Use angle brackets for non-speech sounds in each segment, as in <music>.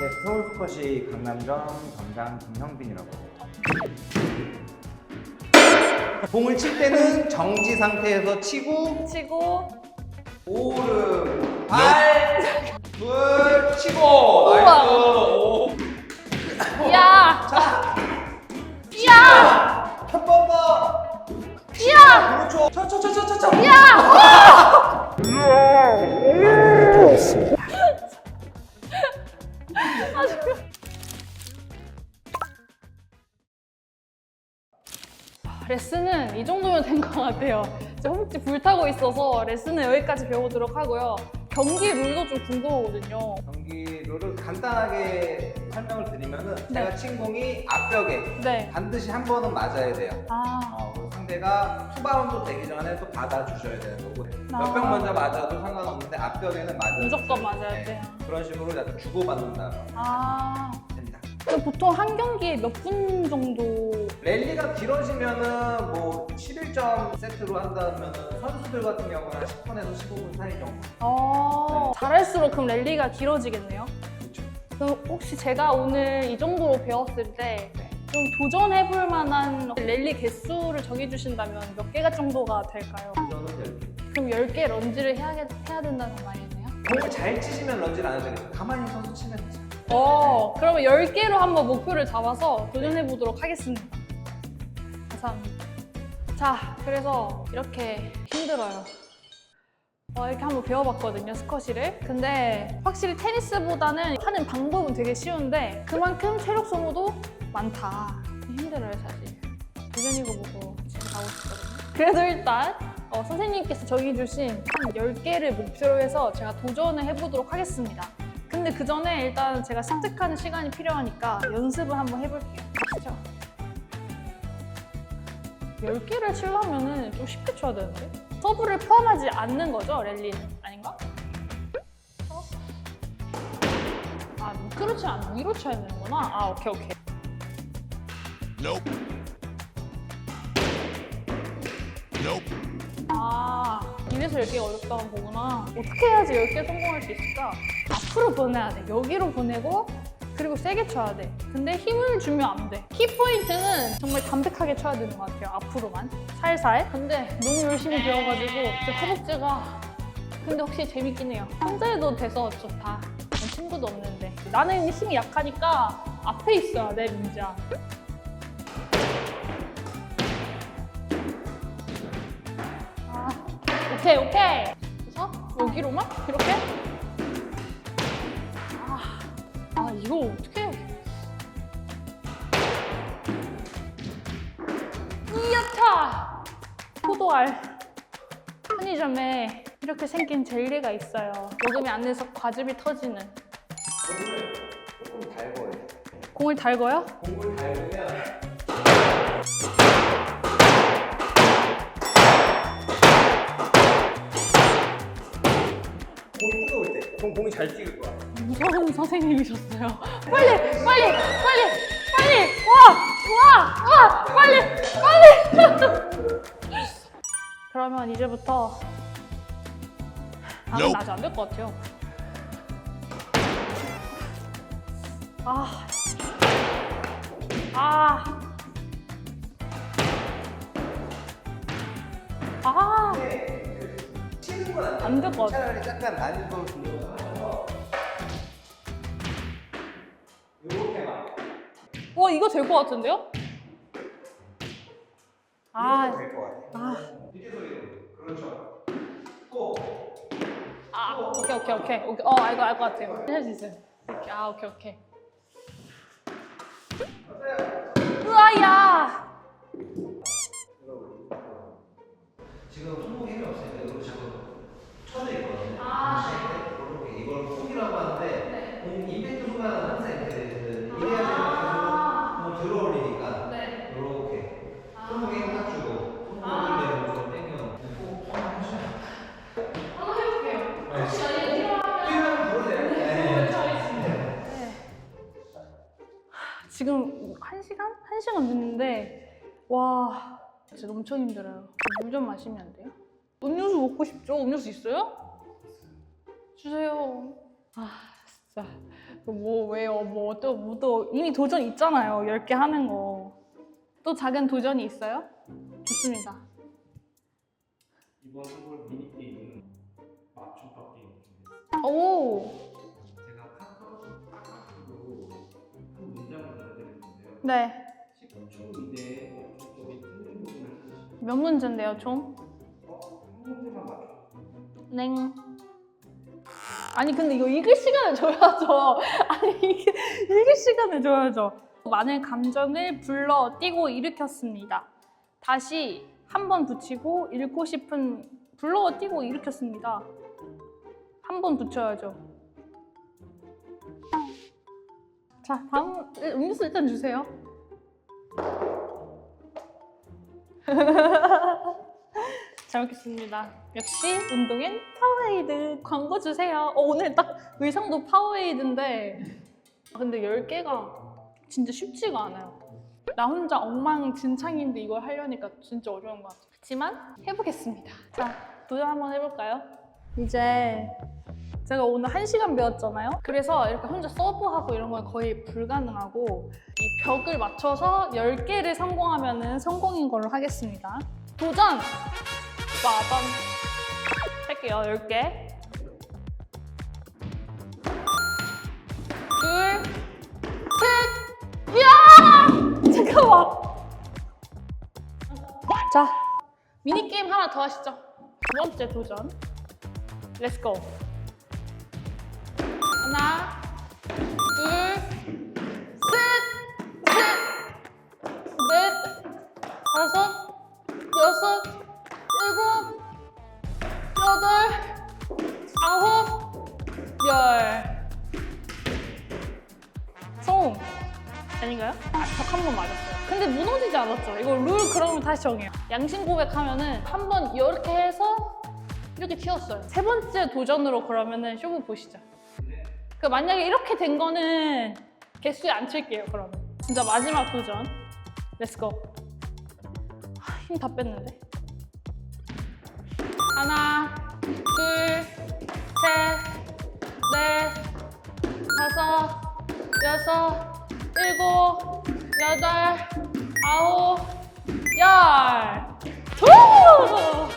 네, 서울 스쿼시 강남점 점장 김형빈이라고. 공을 칠 때는 정지 상태에서 치고 치고 오른 발, 물 치고 우와. 나이스. 오. 야! 자, 레슨은 이 정도면 된 것 같아요. 이제 허벅지 불타고 있어서 레슨은 여기까지 배워보도록 하고요. 경기 룰도 좀 궁금하거든요. 경기 룰을 간단하게 설명을 드리면은 네. 제가 친 공이 앞벽에 네. 반드시 한 번은 맞아야 돼요. 아, 어, 그리고 상대가 투바운드 되기 전에 또 받아주셔야 되는 거고 아. 몇 벽 먼저 맞아도 상관없는데 앞벽에는 맞아야 무조건 맞아야 네. 돼요. 그런 식으로 약간 주고받는다 아. 그럼 보통 한 경기에 몇 분 정도? 랠리가 길어지면은 뭐 11점 세트로 한다면은 선수들 같은 경우는 한 10분에서 15분 사이 정도. 아, 잘할수록 그럼 랠리가 길어지겠네요. 그렇죠. 그럼 혹시 제가 오늘 이 정도로 배웠을 때좀 도전해볼 만한 랠리 개수를 정해주신다면 몇 개가 정도가 될까요? 저는 이렇게. 그럼 10개 런지를 해야, 해야 된다는 말이네요? 공을 잘 치시면 런지를 안 해도 되겠죠. 가만히 서서 치면. 어, 그러면 10개로 한번 목표를 잡아서 도전해 보도록 하겠습니다. 감사합니다. 자, 그래서 이렇게 힘들어요. 어, 이렇게 한번 배워봤거든요, 스쿼시를. 근데 확실히 테니스보다는 하는 방법은 되게 쉬운데 그만큼 체력 소모도 많다. 힘들어요, 사실. 도전이고 뭐고 집에 가고 싶거든요. 그래도 일단 어, 선생님께서 정해주신 한 10개를 목표로 해서 제가 도전을 해보도록 하겠습니다. 근데 그 전에 일단 제가 습득하는 시간이 필요하니까 연습을 한번 해볼게요. 가시죠. 10개를 치려면은 좀 쉽게 쳐야 되는데? 서브를 포함하지 않는 거죠, 랠리는? 아닌가? 어? 아, 밑으로 치면 안 위로 쳐야 되는구나. 아, 오케이, 오케이. 아, 이래서 10개가 어렵다는 거구나. 어떻게 해야지 10개 성공할 수 있을까? 앞으로 보내야 돼. 여기로 보내고, 그리고 세게 쳐야 돼. 근데 힘을 주면 안 돼. 키포인트는 정말 담백하게 쳐야 되는 것 같아요. 앞으로만. 살살. 근데 너무 열심히 배워가지고, 제 허벅지가. 근데 혹시 재밌긴 해요. 혼자 해도 돼서 좋다. 친구도 없는데. 나는 힘이 약하니까 앞에 있어야 돼, 민지야. 오케이, 오케이. 그래서 여기로만? 이렇게? 아, 아 이거 어떻게 해? 이야차! 포도알. 편의점에 이렇게 생긴 젤리가 있어요. 먹으면 안에서 과즙이 터지는. 공을 달궈요. 공을 달궈요? 공을 달구면 공, 공이 잘 찍을 거야. 무서운 선생님이셨어요. 빨리, 빨리, 빨리, 빨리, 와, 와, 와, 빨리, 빨리. <laughs> 그러면 이제부터 아무 아직 안 될 것 같아요. 아, 아, 아, 치는 건안 돼. 안될 것 같아. 차라리 약간 난이도를 돌려 와 이거 될 것 같은데요? 아, 될것 같아. 아. 밑에 소리도. 그렇죠. 고. 아, 오케이, 오케이, 오케이. 오케이. 어, 알고, 알것 같아요. 할 수 있어요. 오케이, 아, 오케이, 오케이. 으아야! 지금 손목에 힘이 없으니까 이거 지금 쳐져 있거든요. 아. 이렇게 이걸 콕이라고 하는데 네. 공 임팩트 순간은 항상 진짜 엄청 힘들어요. 물 좀 마시면 안 돼요? 음료수 먹고 싶죠? 음료수 있어요? 주세요. 아, 진짜. 뭐 왜요? 뭐또뭐또 이미 도전 있잖아요. 10개 하는 거. 또 작은 도전이 있어요? 좋습니다. 이번 선물 미니 게임은 맞춤법 게임. 오, 제가 카카오, 카카오로 한 문장을 전해드릴 텐데요. 네. 10초 이내에 몇 문제인데요, 총? 냉. 아니 근데 이거 읽을 시간을 줘야죠. <laughs> 아니 이게 읽을 시간을 줘야죠. 많은 감정을 불러 띄고 일으켰습니다. 다시 한 번 붙이고 읽고 싶은 불러 띄고 일으켰습니다. 한 번 붙여야죠. 자 다음 음료수 일단 주세요. <laughs> 잘 먹겠습니다. 역시 운동엔 파워에이드 광고 주세요. 어, 오늘 딱 의상도 파워에이드인데 근데 10개가 진짜 쉽지가 않아요. 나 혼자 엉망진창인데 이걸 하려니까 진짜 어려운 것 같아요. 그렇지만 해보겠습니다. 자, 도전 한번 해볼까요? 이제 제가 오늘 1시간 배웠잖아요. 그래서 이렇게 혼자 서브하고 이런 건 거의 불가능하고 이 벽을 맞춰서 10개를 성공하면 성공인 걸로 하겠습니다. 도전! 빠밤. 할게요 10개. 둘 셋! 이야! <laughs> 잠깐만! 자 미니게임 하나 더 하시죠. 두 번째 도전. 렛츠고 하나 둘셋셋넷 다섯 여섯 일곱, 여덟, 아홉, 열. 성공. 아닌가요? 아, 벽한 번 맞았어요. 근데 무너지지 않았죠. 이거 룰 그러면 다시 정해요. 양심 고백하면은 한 번 이렇게 해서 이렇게 튀었어요. 세 번째 도전으로 그러면은 쇼부 보시죠. 그 만약에 이렇게 된 거는 개수에 안 칠게요. 그러면 진짜 마지막 도전. 렛츠고. 힘 다 뺐는데. 하나, 둘, 셋, 넷, 다섯, 여섯, 일곱, 여덟, 아홉, 열. 후!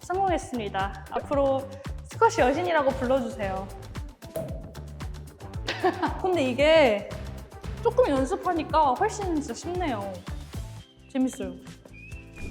성공했습니다. 앞으로 스쿼시 여신이라고 불러주세요. <laughs> 근데 이게 조금 연습하니까 훨씬 진짜 쉽네요. 재밌어요.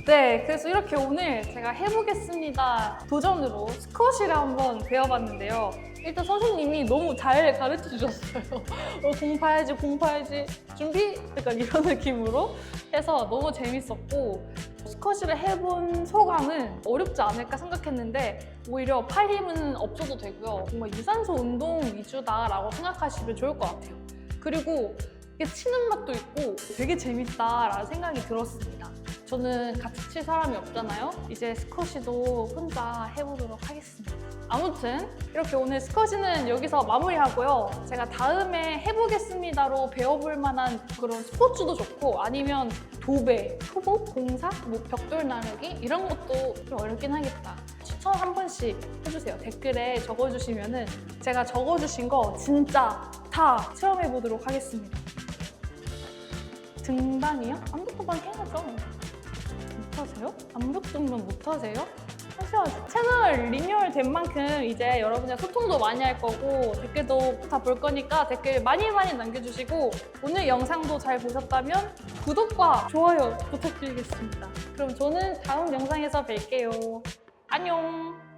네, 그래서 이렇게 오늘 제가 해보겠습니다. 도전으로 스쿼시를 한번 배워봤는데요. 일단 선생님이 너무 잘 가르쳐 주셨어요. <laughs> 어, 공파야지, 공파야지, 준비? 약간 이런 느낌으로 해서 너무 재밌었고, 스쿼시를 해본 소감은 어렵지 않을까 생각했는데, 오히려 팔 힘은 없어도 되고요. 정말 유산소 운동 위주다라고 생각하시면 좋을 것 같아요. 그리고 이게 치는 맛도 있고 되게 재밌다라는 생각이 들었습니다. 저는 같이 칠 사람이 없잖아요. 이제 스쿼시도 혼자 해보도록 하겠습니다. 아무튼 이렇게 오늘 스쿼시는 여기서 마무리하고요. 제가 다음에 해보겠습니다로 배워볼 만한 그런 스포츠도 좋고 아니면 도배, 초보, 공사, 뭐 벽돌 나르기 이런 것도 좀 어렵긴 하겠다. 추천 한 번씩 해주세요. 댓글에 적어주시면은 제가 적어주신 거 진짜 다 체험해 보도록 하겠습니다. 등반이요? 암벽 등반 해야죠. 못하세요? 암벽 등반 못하세요? 하셔야죠. 채널 리뉴얼 된 만큼 이제 여러분이랑 소통도 많이 할 거고 댓글도 다 볼 거니까 댓글 많이 많이 남겨주시고 오늘 영상도 잘 보셨다면 구독과 좋아요 부탁드리겠습니다. 그럼 저는 다음 영상에서 뵐게요. 안녕!